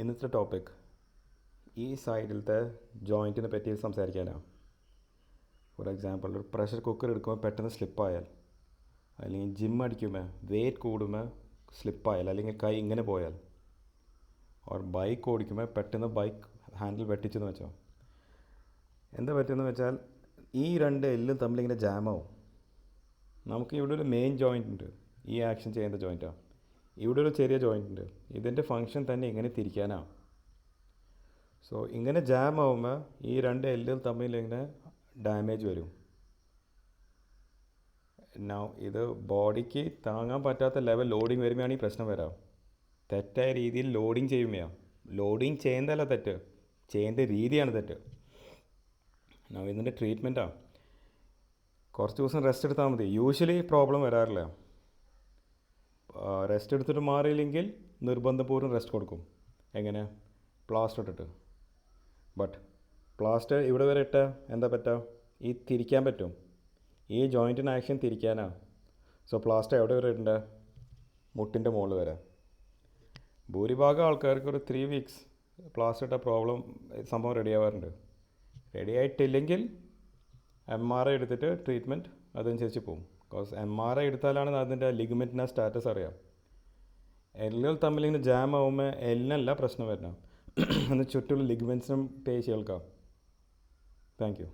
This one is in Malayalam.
ഇന്നത്തെ ടോപ്പിക് ഈ സൈഡിലത്തെ ജോയിന്റിനെ പറ്റി സംസാരിക്കാനാണ് ഫോർ എക്സാമ്പിൾ ഒരു പ്രഷർ കുക്കർ എടുക്കുമ്പോൾ പെട്ടെന്ന് സ്ലിപ്പായാൽ അല്ലെങ്കിൽ ജിം അടിക്കുമ്പോൾ വെയിറ്റ് കൂടുമ്പോൾ സ്ലിപ്പായാൽ അല്ലെങ്കിൽ കൈ ഇങ്ങനെ പോയാൽ ഓർ ബൈക്ക് ഓടിക്കുമ്പോൾ പെട്ടെന്ന് ബൈക്ക് ഹാൻഡിൽ വെട്ടിച്ചെന്ന് വെച്ചോ. എന്താ പറ്റുമെന്ന് വെച്ചാൽ ഈ രണ്ട് എല്ലും തമ്മിലിങ്ങനെ ജാമാവും നമുക്ക് ഇവിടെ ഒരു മെയിൻ ജോയിന്റ് ഉണ്ട്. ഈ ആക്ഷൻ ചെയ്യേണ്ട ജോയിന്റാണ് ഇവിടെ ഒരു ചെറിയ ജോയിന്റ് ഉണ്ട്. ഇതിന്റെ ഫങ്ഷൻ തന്നെ ഇങ്ങനെ തിരിക്കാനാണ് സോ ഇങ്ങനെ ജാം ആവുമ്പോൾ ഈ രണ്ട് എല്ലുകൾ തമ്മിൽ ഇങ്ങനെ ഡാമേജ് വരും. നൗ ഇത് ബോഡിക്ക് താങ്ങാൻ പറ്റാത്ത ലെവൽ ലോഡിങ് വരുമ്പോഴാണ് ഈ പ്രശ്നം വരാം. തെറ്റായ രീതിയിൽ ലോഡിങ് ചെയ്യുമ്പോഴാണ് ലോഡിങ് ചെയ്യുന്നതല്ല തെറ്റ്. ചെയ്യേണ്ട രീതിയാണ് തെറ്റ്. നൗ ഇതിന്റെ ട്രീറ്റ്മെന്റാണ് കുറച്ച് ദിവസം റെസ്റ്റ് എടുത്താൽ മതി. യൂഷ്വലി പ്രോബ്ലം വരാറില്ല. റെസ്റ്റ് എടുത്തിട്ട് മാറിയില്ലെങ്കിൽ നിർബന്ധപൂർവം റെസ്റ്റ് കൊടുക്കും. എങ്ങനെ? പ്ലാസ്റ്റർ ഇട്ടിട്ട്. ബട്ട് പ്ലാസ്റ്റർ ഇവിടെ വരെ ഇട്ട എന്താ പറ്റുക ഈ തിരിക്കാൻ പറ്റും. ഈ ജോയിന്റിന് ആക്ഷൻ തിരിക്കാനാണ് സോ പ്ലാസ്റ്റർ എവിടെ വരെ ഉണ്ട് മുട്ടിന്റെ മുകളിൽ വരെ. ഭൂരിഭാഗം ആൾക്കാർക്ക് ഒരു ത്രീ വീക്സ് പ്ലാസ്റ്റർ ഇട്ട പ്രോബ്ലം സംഭവം റെഡി ആവാറുണ്ട്. റെഡി ആയിട്ടില്ലെങ്കിൽ എം ആർ ഐ എടുത്തിട്ട് ട്രീറ്റ്മെന്റ് അതനുസരിച്ച് പോകും ബിക്കോസ് എം ആർ ഐ എടുത്താലാണ് അതിന്റെ ലിഗമെന്റിന്റെ സ്റ്റാറ്റസ് അറിയാം. എല്ലുകൾ തമ്മിൽ ഇങ്ങനെ ജാം ആകുമ്പോൾ എല്ലിനല്ല പ്രശ്നം വരണം അന്ന് ചുറ്റുള്ള ലിഗ്മെൻസിനും പേശികൾക്കാം താങ്ക് യു